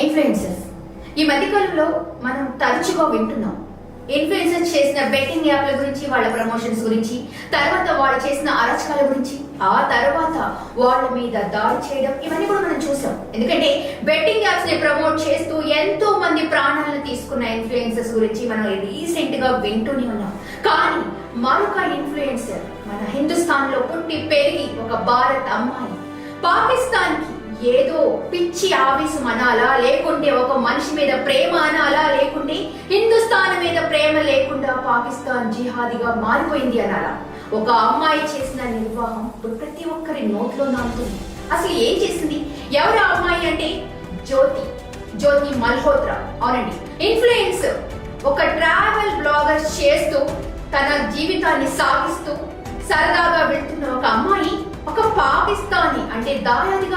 Influencers ఈ మధ్యకాలంలో మనం తరచుగా వింటున్నాం. ఇన్ఫ్లుయెన్సర్స్ చేసిన బెట్టింగ్ యాప్ల గురించి వాళ్ళ ప్రమోషన్స్ గురించి తర్వాత వాళ్ళు చేసిన అరచకాల గురించి ఆ తర్వాత వాళ్ళ మీద దాడి చేయడం ఇవన్నీ కూడా మనం చూసాం. ఎందుకంటే బెట్టింగ్ యాప్స్ని ప్రమోట్ చేస్తూ ఎంతో మంది ప్రాణాలను తీసుకున్న ఇన్ఫ్లుయెన్సర్స్ గురించి మనం రీసెంట్గా వింటూనే ఉన్నాం. కానీ మరొక ఇన్ఫ్లుయెన్సర్ మన హిందుస్థాన్లో పుట్టి పెరిగి ఒక భారత్ అమ్మాయి పాకిస్తాన్కి ఏదో పిచ్చి ఆవేశం అనాలా? లేకుంటే ఒక మనిషి మీద ప్రేమ అనాలా? లేకుంటే హిందుస్థాన్ మీద ప్రేమ లేకుండా పాకిస్తాన్ జిహాదిగా మారిపోయింది అనాలా? ఒక అమ్మాయి చేసిన నిర్వాహం ఇప్పుడు ప్రతి ఒక్కరి నోట్లో నానుతుంది అసలు ఏం చేసింది? ఎవరు అమ్మాయి అంటే? జ్యోతి. జ్యోతి మల్హోత్రా. అవునండి. ఇన్ఫ్లుయెన్స్ ఒక ట్రావెల్ బ్లాగర్ చేస్తూ తన జీవితాన్ని సాగిస్తూ సరదాగా వెళ్తున్న ఒక అమ్మాయి ఒక పాకిస్తానీ అంటే దాయాది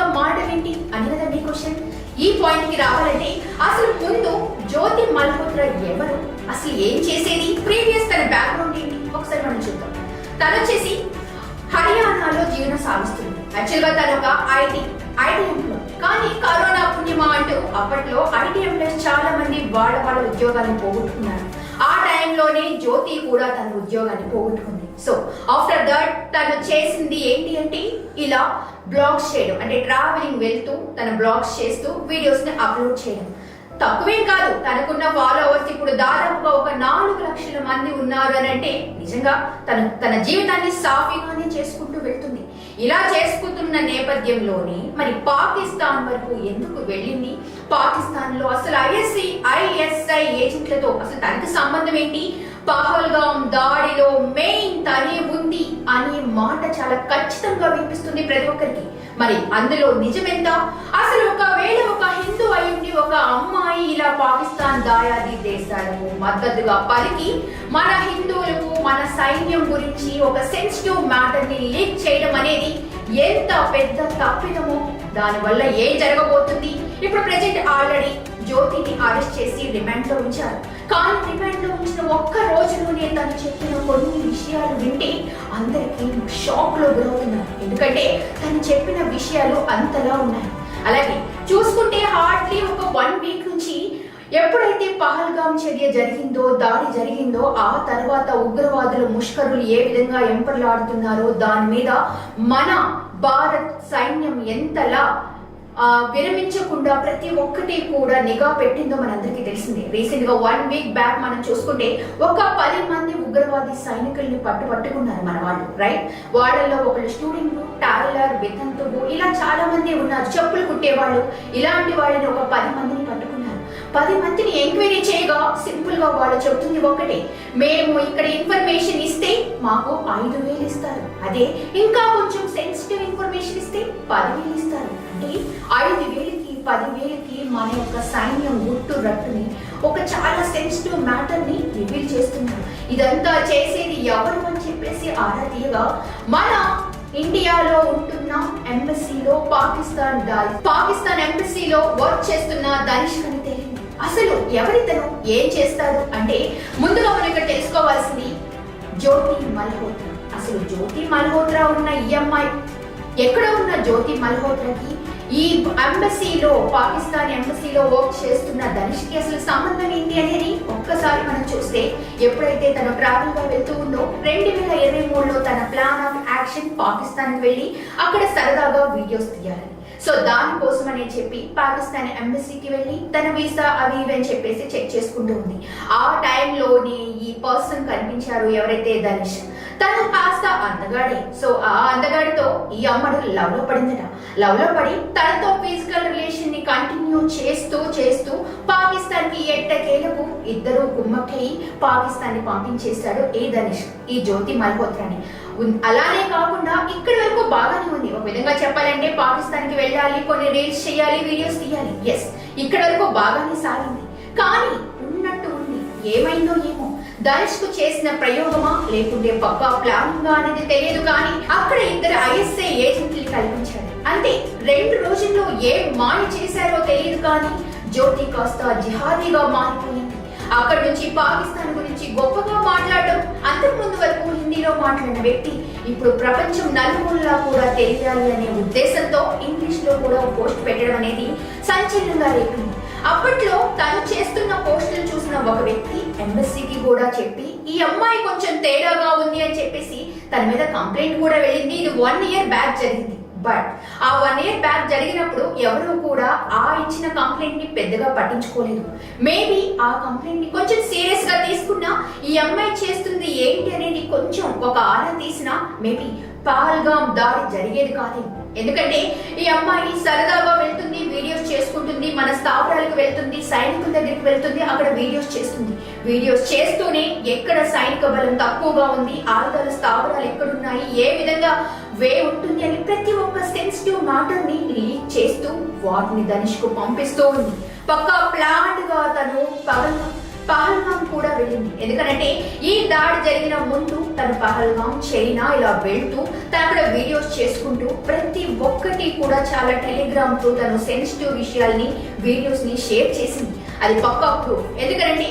అని కదా మీ క్వశ్చన్? ఈ పాయింట్కి రావాలంటే అసలు ముందు జ్యోతి మల్హోత్రా ఎవరు? అసలు ఏం చేసేది? ప్రీవియస్ తన బ్యాక్గ్రౌండ్ ఏంటి? ఒకసారి మనం చూద్దాం. తను వచ్చేసి హర్యానాలో జీవనం సాగిస్తుంది. యాక్చువల్గా తను ఒక ఐటీ ఐటీ ఎంప్లాయ్ కానీ కరోనా పుణ్యమా అంటూ అప్పట్లో ఐటీ ఎంప్లాయీస్ చాలా మంది వాళ్ళ వాళ్ళ ఉద్యోగాన్ని పోగొట్టుకున్నారు. ఆ టైంలోనే జ్యోతి కూడా తన ఉద్యోగాన్ని పోగొట్టుకుంది. సో ఆఫ్టర్ దట్ తను చేసింది ఏంటి అంటే ఇలా బ్లాగ్స్ చేయడం. అంటే ట్రావెలింగ్ వెళ్తూ తన బ్లాగ్స్ చేస్తూ వీడియోస్ని అప్లోడ్ చేయడం. తక్కువేం కాదు తనకున్న ఫాలోవర్స్ ఇప్పుడు దాదాపుగా ఒక నాలుగు లక్షల మంది ఉన్నారు అని అంటే నిజంగా తను తన జీవితాన్ని సాఫీగానే చేసుకుంటూ వెళ్తుంది. ఇలా చేసుకుంటున్న నేపథ్యంలోని మరి పాకిస్తాన్ వరకు ఎందుకు వెళ్ళింది? పాకిస్తాన్లో అసలు ఐఎస్సి ఐఎస్ఐ ఏజెంట్లతో అసలు తనకి సంబంధం ఏంటి? పహల్గాం దాడిలో మెయిన్ తనే ఉంది అనే మాట చాలా ఖచ్చితంగా వినిపిస్తుంది ప్రతి ఒక్కరికి. మరి అందులో నిజమెంత? అసలు ఒకవేళ ఒక హిందూ అయ్యుండి ఒక అమ్మాయి ఇలా పాకిస్తాన్ దాయాది దేశాలకు మద్దతుగా పలికి మన హిందువులకు మన సైన్యం గురించి ఒక సెన్సిటివ్ మ్యాటర్ని లీక్ చేయడం అనేది ఎంత పెద్ద తప్పిదమో? దానివల్ల ఏం జరగబోతుంది? ఇప్పుడు ప్రెజెంట్ ఆల్రెడీ జ్యోతిని అరెస్ట్ చేసి రిమాండ్లో ఉంచారు. కానీ రిమాండ్లో ఉంచిన ఒక్క రోజులోనే తను చెప్పిన కొన్ని విషయాలు వింటే అందరికీ షాక్లో గురవుతున్నారు. ఎందుకంటే తను చెప్పిన విషయాలు అంతలా ఉన్నాయి. అలాగే చూసుకుంటే హార్డ్లీ ఒక వన్ వీక్ నుంచి ఎప్పుడైతే పహల్గామ్ చర్య జరిగిందో దాడి జరిగిందో ఆ తర్వాత ఉగ్రవాదులు ముష్కరులు ఏ విధంగా ఎంపర్లాడుతున్నారో దాని మీద మన భారత్ సైన్యం ఎంతలా విరమించకుండా ప్రతి ఒక్కటి కూడా నిఘా పెట్టిందో మనందరికీ తెలిసిందే. రీసెంట్గా వన్ వీక్ బ్యాక్ మనం చూసుకుంటే ఒక పది మంది ఉగ్రవాది సైనికుల్ని పట్టు పట్టుకున్నారు మన వాళ్ళు రైట్ వాళ్ళల్లో ఒకళ్ళు స్టూడెంట్లు టాలర్ వితంతువు ఇలా చాలా మంది ఉన్నారు. చెప్పులు కుట్టేవాళ్ళు. ఇలాంటి వాళ్ళని ఒక పది మందిని పట్టుకున్నారు. పది మందిని ఎంక్వైరీ చేయగా సింపుల్గా వాళ్ళు చెబుతుంది ఒకటే. మేము ఇక్కడ ఇన్ఫర్మేషన్ ఇస్తే మాకు ఐదు వేలు ఇస్తారు. అదే ఇంకా కొంచెం సెన్సిటివ్ ఇన్ఫర్మేషన్ ఇస్తే పదివేలు ఇస్తారు. అంటే ఐదు వేలకి పదివేలకి మన యొక్క సైన్యం గుట్టు రట్టుని ఒక చాలా సెన్సిటివ్ మ్యాటర్ని రివీల్ చేస్తున్నారు. ఇదంతా చేసేది ఎవరు అని చెప్పేసి ఆరా తీయగా మన ఇండియాలో ఉంటున్న ఎంబసీలో పాకిస్తాన్ పాకిస్తాన్ ఎంబసీలో వర్క్ చేస్తున్న దనిష్ అని తెలియదు. అసలు ఎవరితను ఏం చేస్తాడు అంటే ముందుగా మనం ఇక్కడ తెలుసుకోవాల్సింది జ్యోతి మల్హోత్రా. అసలు జ్యోతి మల్హోత్రా ఉన్న ఈ అమ్మాయి. ఎక్కడ ఉన్న జ్యోతి మల్హోత్రాకి ఈ ఎంబసీలో పాకిస్తాన్ ఎంబసీలో వర్క్ చేస్తున్న ధనుష్కి అసలు సంబంధం ఏంటి అనేది ఒక్కసారి మనం చూస్తే ఎప్పుడైతే తను ట్రావెల్గా వెళ్తూ ఉందో రెండు వేల ఇరవై మూడులో తన ప్లాన్ ఆఫ్ యాక్షన్ పాకిస్తాన్ వెళ్ళి అక్కడ సరదాగా వీడియోస్ తీయాలి. సో దానికోసం అని చెప్పి పాకిస్తాన్ ఎంబసీకి వెళ్ళి తన వీసా అవి ఇవి అని చెప్పేసి చెక్ చేసుకుంటూ ఉంది. ఆ టైంలోనే ఈ పర్సన్ కనిపించారు ఎవరైతే ధనుష్. తను కాస్త అందగాడే. సో ఆ అందగాడితో ఈ అమ్మడు లవ్లో పడిందట. లవ్లో పడి తనతో ఫిజికల్ రిలేషన్ని కంటిన్యూ చేస్తూ చేస్తూ పాకిస్తాన్కి ఎట్టకేలకు ఇద్దరు గుమ్మక్కయి పాకిస్తాన్ని పంపించేశాడు ఏ ధనుష్ ఈ జ్యోతి మల్హోత్రాని. అలానే కాకుండా ఇక్కడి వరకు బాగానే ఉంది. ఒక విధంగా చెప్పాలంటే పాకిస్తాన్కి వెళ్ళాలి కొన్ని రీల్స్ చేయాలి వీడియోస్ తీయాలి. ఎస్ ఇక్కడ వరకు బాగానే సాగింది. కానీ ఉన్నట్టు ఉంది. ఏమైందో ఏమో. ధనుష్కు చేసిన ప్రయోగమా? లేకుంటే పక్కా ప్లానింగ్ అనేది తెలియదు కానీ అక్కడ ఇద్దరు ఐఎస్ఐ ఏజెంట్లు కల్పించారు. అంతే రెండు రోజుల్లో ఏ మాయ చేశారో తెలియదు కానీ జ్యోతి కాస్త జిహాదీగా మారిపోయింది. అక్కడి నుంచి పాకిస్తాన్ గురించి గొప్పగా మాట్లాడడం అంతకుముందు వరకు హిందీలో మాట్లాడిన వ్యక్తి ఇప్పుడు ప్రపంచం నలుమూలలా కూడా తెలియాలి అనే ఉద్దేశంతో ఇంగ్లీష్లో కూడా పోస్ట్ పెట్టడం అనేది సంచలనంగా రేపింది. అప్పట్లో తను చేస్తున్న పోస్టులు చూసిన ఒక వ్యక్తి ఎంబసీకి కూడా చెప్పి ఈ అమ్మాయి కొంచెం తేడాగా ఉంది అని చెప్పేసి తన మీద కంప్లైంట్ కూడా వెళ్ళింది. ఇది వన్ ఇయర్ బ్యాక్ జరిగింది. బట్ ఆ వన్ ఇయర్ బ్యాక్ జరిగినప్పుడు ఎవరు కూడా ఆ ఇచ్చిన కంప్లైంట్ని పెద్దగా పట్టించుకోలేదు. మేబీ ఆ కంప్లైంట్ని కొంచెం సీరియస్గా తీసుకున్నా ఈ అమ్మాయి చేస్తుంది ఏంటి అనేది కొంచెం ఒక ఆరా తీసినా మేబీ పాల్గాం దాడి జరిగేది కాదేమో ఎందుకంటే ఈ అమ్మాయి సరదాగా వెళ్తుంది వీడియోస్ చేసుకుంటుంది మన స్థావరాలకు వెళ్తుంది సైనికుల దగ్గరికి వెళ్తుంది అక్కడ వీడియోస్ చేస్తుంది. వీడియోస్ చేస్తూనే ఎక్కడ సైనిక బలం తక్కువగా ఉంది ఆయుధాల స్థావరాలు ఎక్కడున్నాయి ఏ విధంగా వే ఉంటుంది అని ప్రతి ఒక్క సెన్సిటివ్ మాటల్ని లీక్ చేస్తూ వాటిని ధనుష్కు పంపిస్తూ ఉంది. పక్కా ప్లాంట్గా తను పవన్ పహల్గాం కూడా వెళ్ళింది. ఎందుకంటే ఈ దాడి జరిగిన ముందు తను పహల్గాం చైనా ఇలా వెళ్తూ తను అక్కడ వీడియోస్ చేసుకుంటూ ప్రతి ఒక్కటి కూడా చాలా టెలిగ్రామ్తో తను సెన్సిటివ్ విషయాల్ని వీడియోస్ని షేర్ చేసింది. అది పక్కా ప్రూఫ్ ఎందుకంటే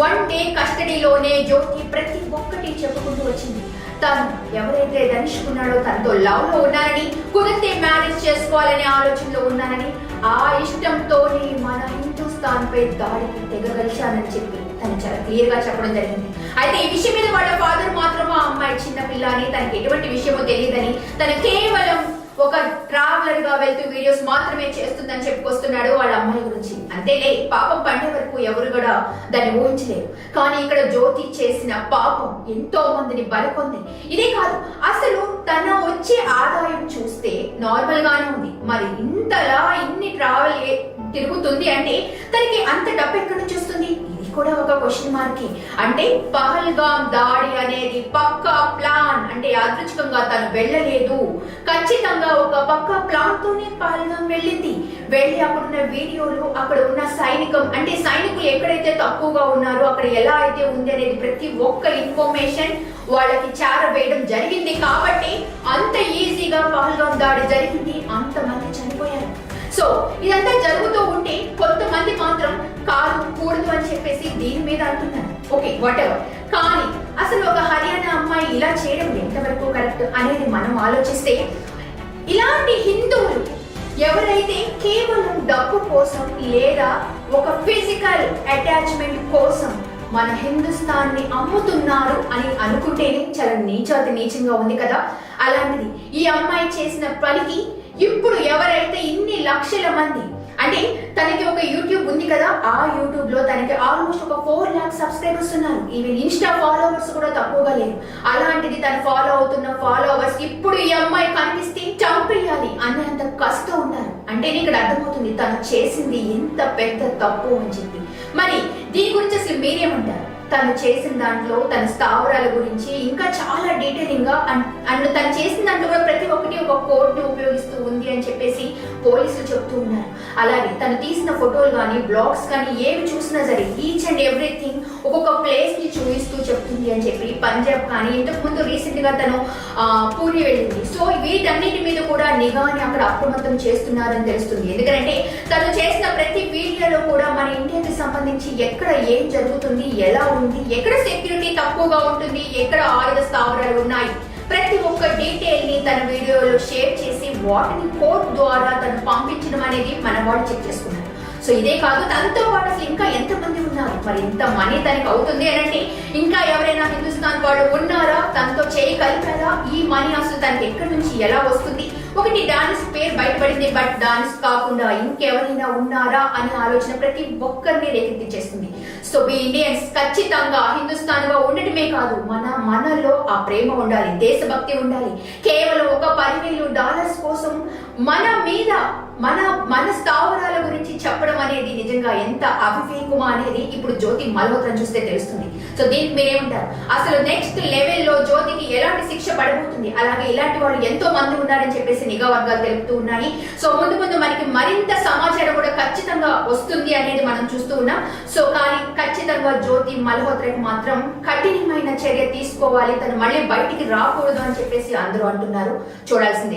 వన్ డే కస్టడీలోనే జ్యోతి ప్రతి ఒక్కటి చెప్పుకుంటూ వచ్చింది. తను ఎవరైతే ధనుషుకున్నాడో తనతో లవ్లో ఉన్నానని కుదిరితే మ్యారేజ్ చేసుకోవాలనే ఆలోచనలో ఉన్నానని ఆ ఇష్టంతోనే మన హిందుస్థాన్ పై దాడికి తెగగలిచానని చెప్పి తను చాలా క్లియర్గా చెప్పడం జరిగింది. అయితే ఈ విషయం మీద వాళ్ళ ఫాదర్ మాత్రం ఆ అమ్మాయి చిన్న పిల్ల అని తనకి ఎటువంటి విషయమో తెలియదని తన కేవలం ఒక ట్రావెలర్గా వెళ్తూ వీడియోస్ మాత్రమే చేస్తుందని చెప్పుకొస్తున్నాడు వాళ్ళ అమ్మాయి గురించి. అంతేలే పాపం పండే వరకు ఎవరు కూడా దాన్ని ఊహించలేరు. కానీ ఇక్కడ జ్యోతి చేసిన పాపం ఎంతో మందిని బలకొంది. ఇదే కాదు అసలు తన వచ్చే ఆదాయం చూస్తే నార్మల్ గానే ఉంది. మరి ఇంతలా ఇన్ని ట్రావెల్ తిరుగుతుంది అంటే తనకి అంత డబ్బు ఎక్కడి నుంచి వస్తుంది? కూడా ఒక క్వశ్చన్ మార్కి అంటే పహల్గాం దాడి అనేది పక్కా ప్లాన్ అంటే యాదృచ్ఛికంగా తను వెళ్ళలేదు. ఖచ్చితంగా ఒక పక్కా ప్లాన్ తోనే పహల్గాం వెళ్ళింది. వెళ్ళి అక్కడున్న వీడియోలు అక్కడ ఉన్న సైనికం అంటే సైనికులు ఎక్కడైతే తక్కువగా ఉన్నారో అక్కడ ఎలా అయితే ఉంది అనేది ప్రతి ఒక్క ఇన్ఫర్మేషన్ వాళ్ళకి వేయడం జరిగింది. కాబట్టి అంత ఈజీగా పహల్గాం దాడి జరిగింది. అంతమంది చనిపోయారు. సో ఇదంతా జరుగుతూ ఉంటే కొంతమంది మాత్రం కాదు కూడదు అని చెప్పేసి దీని మీద అంటున్నాను ఓకే వాట్ ఎవర్ కానీ అసలు ఒక హర్యానా అమ్మాయి ఇలా చేయడం ఎంతవరకు కరెక్ట్ అనేది మనం ఆలోచిస్తే ఇలాంటి హిందువులు ఎవరైతే కేవలం డబ్బు కోసం లేదా ఒక ఫిజికల్ అటాచ్మెంట్ కోసం మన హిందుస్థాన్ని అమ్ముతున్నారు అని అనుకుంటేనే చాలా నీచాతి నీచంగా ఉంది కదా? అలాంటిది ఈ అమ్మాయి చేసిన పనికి ఇప్పుడు ఎవరైతే ఇన్ని లక్షల మంది అంటే తనకి ఒక యూట్యూబ్ ఉంది కదా ఆ యూట్యూబ్లో తనకి ఆల్మోస్ట్ ఒక ఫోర్ ల్యాక్ సబ్స్క్రైబర్స్ ఉన్నారు. ఈవెన్ ఇన్స్టా ఫాలోవర్స్ కూడా తక్కువగా లేరు. అలాంటిది తను ఫాలో అవుతున్న ఫాలోవర్స్ ఇప్పుడు ఈ అమ్మాయి కనిపిస్తే చంపేయాలి అనేంత కష్టం ఉన్నారు అంటే ఇక్కడ అర్థమవుతుంది తను చేసింది ఎంత పెద్ద తప్పు అని చెప్పి. మరి దీని గురించి అసలు మీరేమంటారు? తను చేసిన దాంట్లో తన స్థావరాల గురించి ఇంకా చాలా డీటెయిలింగ్గా అండ్ తను చేసిన దాంట్లో కూడా ప్రతి ఒక్కటి ఒక కోర్టు ఉపయోగిస్తూ ఉంది అని చెప్పేసి పోలీసులు చెప్తూ ఉన్నారు. అలాగే తను తీసిన ఫోటోలు కానీ బ్లాగ్స్ కానీ ఏవి చూసినా సరే ఈచ్ అండ్ ఎవ్రీథింగ్ ఒక్కొక్క ప్లేస్ని చూపిస్తూ చెప్తుంది అని చెప్పి పంజాబ్ కానీ ఇంతకుముందు రీసెంట్గా తను పూరి వెళ్ళింది. సో వీటన్నిటి మీద కూడా నిఘాని అక్కడ అప్రమత్తం చేస్తున్నారని తెలుస్తుంది. ఎందుకంటే తను చేసిన ప్రతి వీడియోలో కూడా మన ఇండియాకి సంబంధించి ఎక్కడ ఏం జరుగుతుంది ఎలా ఉంది ఎక్కడ సెక్యూరిటీ తక్కువగా ఉంటుంది ఎక్కడ ఆయుధ స్థావరాలు ఉన్నాయి ప్రతి ఒక్క డీటెయిల్ని తన వీడియోలో షేర్ చేసి వాటిని కోర్ట్ ద్వారా తను పంపించడం అనేది మన వాళ్ళు చెక్ చేసుకున్నారు. సో ఇదే కాదు తనతో పాటు అసలు ఇంకా ఎంత మంది ఉన్నారు? మరి ఇంత మనీ తనకి అవుతుంది అంటే ఇంకా ఎవరైనా హిందుస్థాన్ వాళ్ళు ఉన్నారా? తనతో చేయగలుగుతారా ఈ మనీ అసలు తనకి ఎక్కడి నుంచి ఎలా వస్తుంది? ఒకటి డాన్స్ పేరు బయటపడింది బట్ డాన్స్ కాకుండా ఇంకెవరైనా ఉన్నారా అనే ఆలోచన ప్రతి ఒక్కరిని రేకెత్తించేస్తుంది. సో మీ ఇండియన్స్ ఖచ్చితంగా హిందుస్థాన్గా కాదు మన మనలో ఆ ప్రేమ ఉండాలి దేశభక్తి ఉండాలి. కేవలం ఒక పదివేలు డాలర్స్ కోసం మన మీద మన మన స్థావరాల గురించి చెప్పడం అనేది నిజంగా ఎంత అవివేకమా అనేది ఇప్పుడు జ్యోతి మల్హోత్రం చూస్తే తెలుస్తుంది. సో దీనికి మీరేమంటారు? అసలు నెక్స్ట్ లెవెల్లో జ్యోతికి ఎలాంటి శిక్ష పడబోతుంది? అలాగే ఇలాంటి వాళ్ళు ఎంతో మంది ఉన్నారని చెప్పేసి నిఘా వర్గాలు తెలుపుతూ ఉన్నాయి. సో ముందు ముందు మనకి మరింత సమాచారం కూడా ఖచ్చితంగా వస్తుంది అనేది మనం చూస్తూ ఉన్నాం. సో కానీ ఖచ్చితంగా జ్యోతి మల్హోత్రకు మాత్రం కఠినమైన చర్య తీసుకోవాలి. తను మళ్ళీ బయటికి రాకూడదు అని చెప్పేసి అందరూ అంటున్నారు. చూడాల్సిందే.